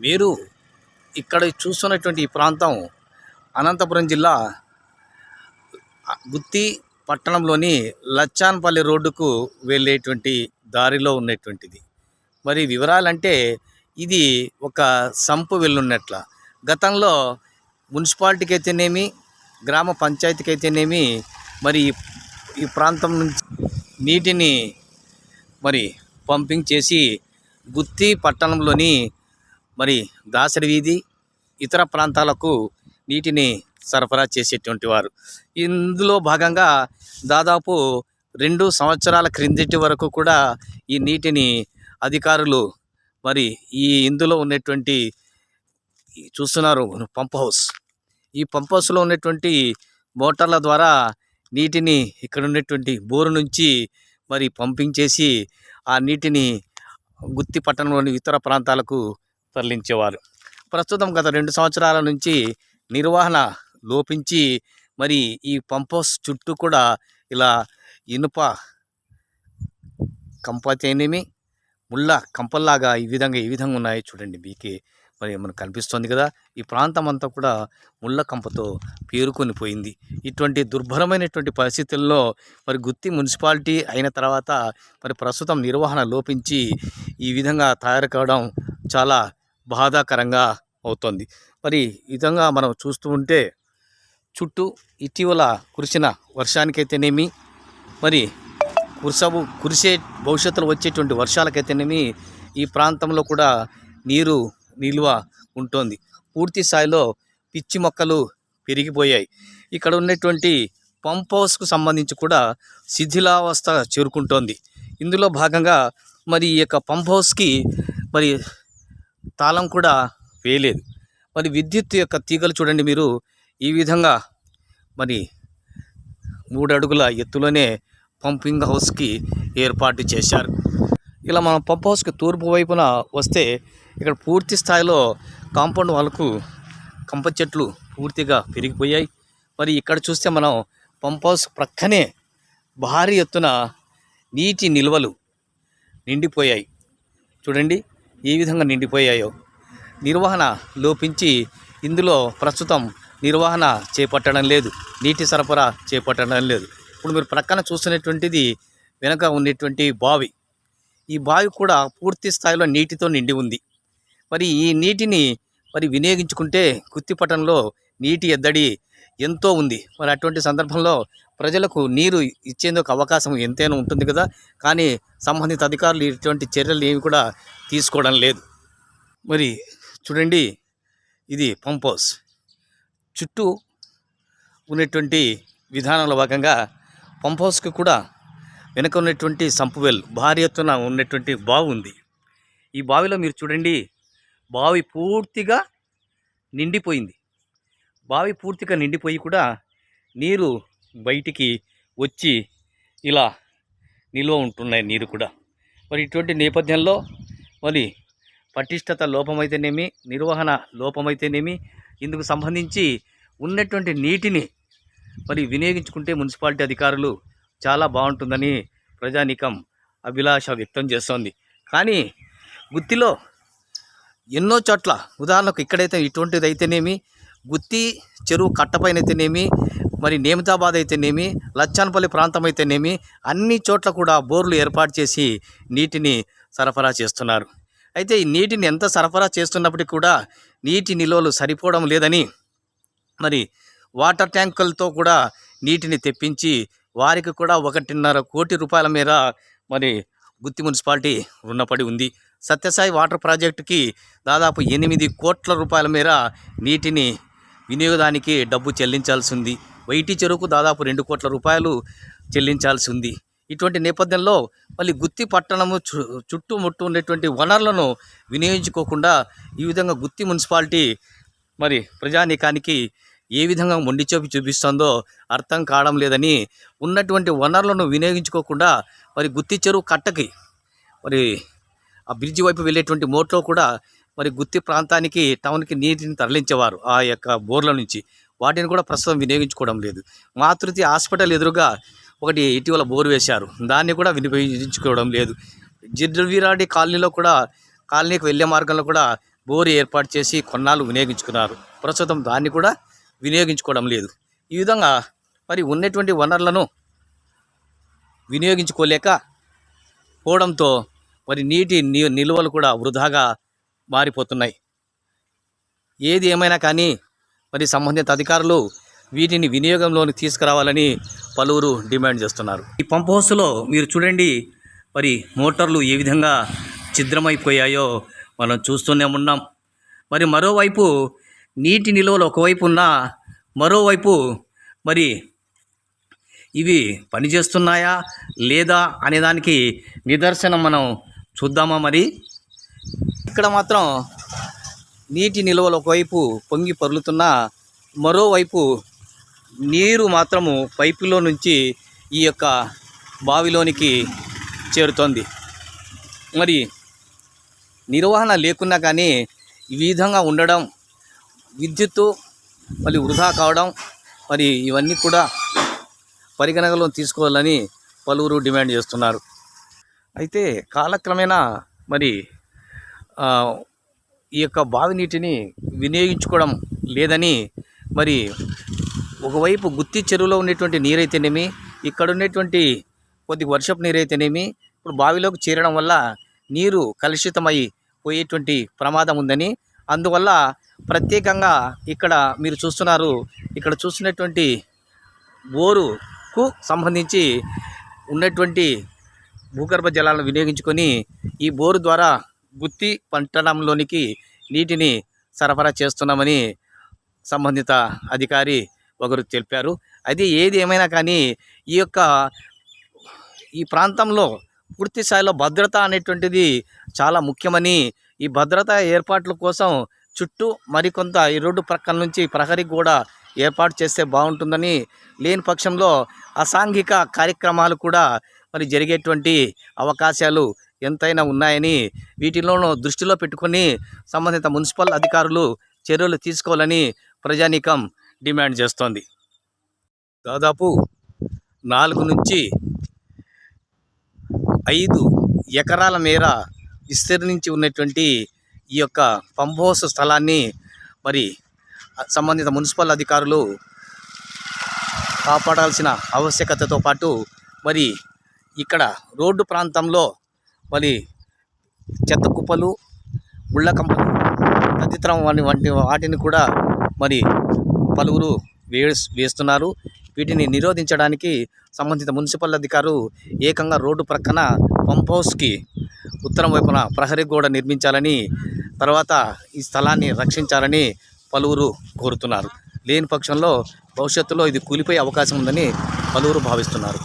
మీరు ఇక్కడ చూస్తున్నటువంటి ఈ ప్రాంతం అనంతపురం జిల్లా గుత్తి పట్టణంలోని లచ్చాన్పల్లి రోడ్డుకు వెళ్ళేటువంటి దారిలో ఉన్నటువంటిది. మరి వివరాలంటే ఇది ఒక సంపు వెళ్ళున్నట్ల. గతంలో మున్సిపాలిటీకి అయితేనేమి గ్రామ పంచాయతీకి అయితేనేమి మరి ఈ- ఈ ప్రాంతం నుంచి నీటిని మరి పంపింగ్ చేసి గుత్తి పట్టణంలోని మరి దాసరి వీధి ఇతర ప్రాంతాలకు నీటిని సరఫరా చేసేటువంటి వారు. ఇందులో భాగంగా దాదాపు రెండు సంవత్సరాల క్రిందటి వరకు కూడా ఈ నీటిని అధికారులు మరి ఈ ఇందులో ఉన్నటువంటి చూస్తున్నారు పంప్ హౌస్. ఈ పంప్ హౌస్లో ఉన్నటువంటి మోటార్ల ద్వారా నీటిని ఇక్కడ ఉన్నటువంటి బోరు నుంచి మరి పంపింగ్ చేసి ఆ నీటిని గుత్తి పట్టణంలోని ఇతర ప్రాంతాలకు తరలించేవారు. ప్రస్తుతం గత రెండు సంవత్సరాల నుంచి నిర్వహణ లోపించి మరి ఈ పంప్ హౌస్ చుట్టూ కూడా ఇలా ఇనుప కంపతేనేమి ముళ్ళ కంపల్లాగా ఈ విధంగా ఈ విధంగా ఉన్నాయి చూడండి మీకే మరి మనకు కనిపిస్తుంది కదా? ఈ ప్రాంతం అంతా కూడా ముళ్ళ కంపతో పేరుకొని పోయింది ఇటువంటి దుర్భరమైనటువంటి పరిస్థితుల్లో మరి గుత్తి మున్సిపాలిటీ అయిన తర్వాత మరి ప్రస్తుతం నిర్వహణ లోపించి ఈ విధంగా తయారు కావడం చాలా బాధాకరంగా అవుతోంది. మరి ఈ విధంగా మనం చూస్తూ ఉంటే చుట్టూ ఇటీవల కురిసిన వర్షానికైతేనేమి మరి కురసబు కురిసే భవిష్యత్తులో వచ్చేటువంటి వర్షాలకైతేనేమి ఈ ప్రాంతంలో కూడా నీరు నిల్వ ఉంటుంది. పూర్తి స్థాయిలో పిచ్చి మొక్కలు పెరిగిపోయాయి. ఇక్కడ ఉన్నటువంటి పంప్ హౌస్కు సంబంధించి కూడా శిథిలావస్థ చేరుకుంటోంది. ఇందులో భాగంగా మరి ఈ యొక్క పంప్ హౌస్కి మరి తాళం కూడా వేయలేదు. మరి విద్యుత్ యొక్క తీగలు చూడండి మీరు. ఈ విధంగా మరి మూడు అడుగుల ఎత్తులోనే పంపింగ్ హౌస్కి ఏర్పాటు చేశారు. ఇలా మనం పంప్ హౌస్కి తూర్పు వైపున వస్తే ఇక్కడ పూర్తి స్థాయిలో కాంపౌండ్ వాళ్ళకు కంప చెట్లు పూర్తిగా పెరిగిపోయాయి. మరి ఇక్కడ చూస్తే మనం పంప్ హౌస్ ప్రక్కనే భారీ ఎత్తున నీటి నిల్వలు నిండిపోయాయి. చూడండి. ఏ విధంగా నిండిపోయాయో. నిర్వహణ లోపించి ఇందులో ప్రస్తుతం నిర్వహణ చేపట్టడం లేదు. నీటి సరఫరా చేపట్టడం లేదు. ఇప్పుడు మీరు ప్రక్కన చూస్తున్నటువంటిది వెనక ఉన్నటువంటి బావి. ఈ బావి కూడా పూర్తి స్థాయిలో నీటితో నిండి ఉంది. మరి ఈ నీటిని మరి వినియోగించుకుంటే గుత్తిపట్టణంలో నీటి ఎద్దడి ఎంతో ఉంది. మరి అటువంటి సందర్భంలో ప్రజలకు నీరు ఇచ్చేందుకు అవకాశం ఎంతైనా ఉంటుంది కదా. కానీ సంబంధిత అధికారులు ఇటువంటి చర్యలు ఏవి కూడా తీసుకోవడం లేదు. మరి చూడండి ఇది పంప్ హౌస్. చుట్టూ ఉన్నటువంటి విధానంలో భాగంగా పంప్ హౌస్కి కూడా వెనక ఉన్నటువంటి సంపువెల్ భారీ ఎత్తున ఉన్నటువంటి బావి ఉంది. ఈ బావిలో మీరు చూడండి బావి పూర్తిగా నిండిపోయింది. బావి పూర్తిగా నిండిపోయి కూడా నీరు బయటికి వచ్చి ఇలా నిల్వ ఉంటున్నాయి నీరు కూడా. మరి ఇటువంటి నేపథ్యంలో మరి పటిష్టత లోపమైతేనేమి నిర్వహణ లోపమైతేనేమి ఇందుకు సంబంధించి ఉన్నటువంటి నీటిని మరి వినియోగించుకుంటే మున్సిపాలిటీ అధికారులు చాలా బాగుంటుందని ప్రజానీకం అభిలాష వ్యక్తం చేస్తోంది. కానీ గుత్తిలో ఎన్నో చోట్ల ఉదాహరణకు ఇక్కడైతే ఇటువంటిది అయితేనేమి గుత్తి చెరువు కట్టపైన అయితేనేమి మరి నేమితాబాద్ అయితేనేమి లచ్చానపల్లి ప్రాంతం అయితేనేమి అన్ని చోట్ల కూడా బోర్లు ఏర్పాటు చేసి నీటిని సరఫరా చేస్తున్నారు. అయితే ఈ నీటిని ఎంత సరఫరా చేస్తున్నప్పటికీ కూడా నీటి నిల్వలు సరిపోవడం లేదని మరి వాటర్ ట్యాంకులతో కూడా నీటిని తెప్పించి వారికి కూడా ఒకటిన్నర కోటి రూపాయల మేర మరి గుత్తి మున్సిపాలిటీ రుణపడి ఉంది. సత్యసాయి వాటర్ ప్రాజెక్టుకి దాదాపు ఎనిమిది కోట్ల రూపాయల మేర నీటిని వినియోగానికి డబ్బు చెల్లించాల్సి ఉంది. వైటి చెరువుకు దాదాపు రెండు కోట్ల రూపాయలు చెల్లించాల్సి ఉంది. ఇటువంటి నేపథ్యంలో మళ్ళీ గుత్తి పట్టణము చు చుట్టుముట్టు ఉండేటువంటి వనరులను వినియోగించుకోకుండా ఈ విధంగా గుత్తి మున్సిపాలిటీ మరి ప్రజానీకానికి ఏ విధంగా మొండిచోపి చూపిస్తుందో అర్థం కావడం లేదని ఉన్నటువంటి వనరులను వినియోగించుకోకుండా మరి గుత్తి చెరువు కట్టకి మరి ఆ బ్రిడ్జి వైపు వెళ్ళేటువంటి మోట్లో కూడా మరి గుత్తి ప్రాంతానికి టౌన్కి నీటిని తరలించేవారు ఆ యొక్క బోర్ల నుంచి. వాటిని కూడా ప్రస్తుతం వినియోగించుకోవడం లేదు. మాతృతి హాస్పిటల్ ఎదురుగా ఒకటి ఇటీవల బోరు వేశారు. దాన్ని కూడా వినియోగించుకోవడం లేదు. జిడ్రవీరాడి కాలనీలో కూడా కాలనీకి వెళ్ళే మార్గంలో కూడా బోరు ఏర్పాటు చేసి కొన్నాళ్ళు వినియోగించుకున్నారు. ప్రస్తుతం దాన్ని కూడా వినియోగించుకోవడం లేదు. ఈ విధంగా మరి ఉన్నటువంటి వనరులను వినియోగించుకోలేక పోవడంతో మరి నీటి ని- నిల్వలు కూడా వృధాగా మారిపోతున్నాయి. ఏది ఏమైనా కానీ మరి సంబంధిత అధికారులు వీటిని వినియోగంలోకి తీసుకురావాలని పలువురు డిమాండ్ చేస్తున్నారు. ఈ పంప్ హౌస్లో మీరు చూడండి మరి మోటార్లు ఏ విధంగా ఛిద్రమైపోయాయో మనం చూస్తూనే ఉన్నాం. మరి మరోవైపు నీటి నిల్వలు ఒకవైపు ఉన్నా మరోవైపు మరి ఇవి పనిచేస్తున్నాయా లేదా అనేదానికి నిదర్శనం మనం చూద్దామా మరి? ఇక్కడ మాత్రం నీటి నిల్వలు ఒకవైపు పొంగి పరులుతున్నా మరోవైపు నీరు మాత్రము పైపులో నుంచి ఈ యొక్క బావిలోనికి చేరుతోంది. మరి నిర్వహణ లేకున్నా కానీ ఈ విధంగా ఉండడం విద్యుత్తు మళ్ళీ వృధా కావడం మరి ఇవన్నీ కూడా పరిగణనలో తీసుకోవాలని పలువురు డిమాండ్ చేస్తున్నారు. అయితే కాలక్రమేణా మరి ఈ యొక్క బావి నీటిని వినియోగించుకోవడం లేదని మరి ఒకవైపు గుత్తి చెరువులో ఉండేటువంటి నీరైతేనేమి ఇక్కడ ఉండేటువంటి కొద్ది వర్షపు నీరైతేనేమి ఇప్పుడు బావిలోకి చేరడం వల్ల నీరు కలుషితమై పోయేటువంటి ప్రమాదం ఉందని అందువల్ల ప్రత్యేకంగా ఇక్కడ మీరు చూస్తున్నారు ఇక్కడ చూస్తున్నటువంటి బోరుకు సంబంధించి ఉన్నటువంటి భూగర్భ జలాలను వినియోగించుకొని ఈ బోరు ద్వారా గుత్తి పట్టణంలోనికి నీటిని సరఫరా చేస్తున్నామని సంబంధిత అధికారి ఒకరు తెలిపారు. అది ఏది ఏమైనా కానీ ఈ యొక్క ఈ ప్రాంతంలో పూర్తి స్థాయిలో భద్రత అనేటువంటిది చాలా ముఖ్యమని ఈ భద్రతా ఏర్పాట్ల కోసం చుట్టూ మరికొంత ఈ రోడ్డు ప్రక్కల నుంచి ప్రహరీ కూడా ఏర్పాటు చేస్తే బాగుంటుందని లేని పక్షంలో అసాంఘిక కార్యక్రమాలు కూడా మరి జరిగేటువంటి అవకాశాలు ఎంతైనా ఉన్నాయని వీటిలోనూ దృష్టిలో పెట్టుకొని సంబంధిత మున్సిపల్ అధికారులు చర్యలు తీసుకోవాలని ప్రజానీకం డిమాండ్ చేస్తోంది. దాదాపు నాలుగు నుంచి ఐదు ఎకరాల మేర విస్తరించి ఉన్నటువంటి ఈ యొక్క పంప్ హౌస్ స్థలాన్ని మరి సంబంధిత మున్సిపల్ అధికారులు కాపాడాల్సిన ఆవశ్యకతతో పాటు మరి ఇక్కడ రోడ్డు ప్రాంతంలో మరి చెత్త కుప్పలు ముళ్ళ కంపలు తదితరం వంటి వంటి వాటిని కూడా మరి పలువురు వేస్ వేస్తున్నారు. వీటిని నిరోధించడానికి సంబంధిత మున్సిపల్ అధికారు ఏకంగా రోడ్డు ప్రక్కన పంప్ హౌస్కి ఉత్తరం వైపున ప్రహరీ గోడ నిర్మించాలని తర్వాత ఈ స్థలాన్ని రక్షించాలని పలువురు కోరుతున్నారు. లేని పక్షంలో భవిష్యత్తులో ఇది కూలిపోయే అవకాశం ఉందని పలువురు భావిస్తున్నారు.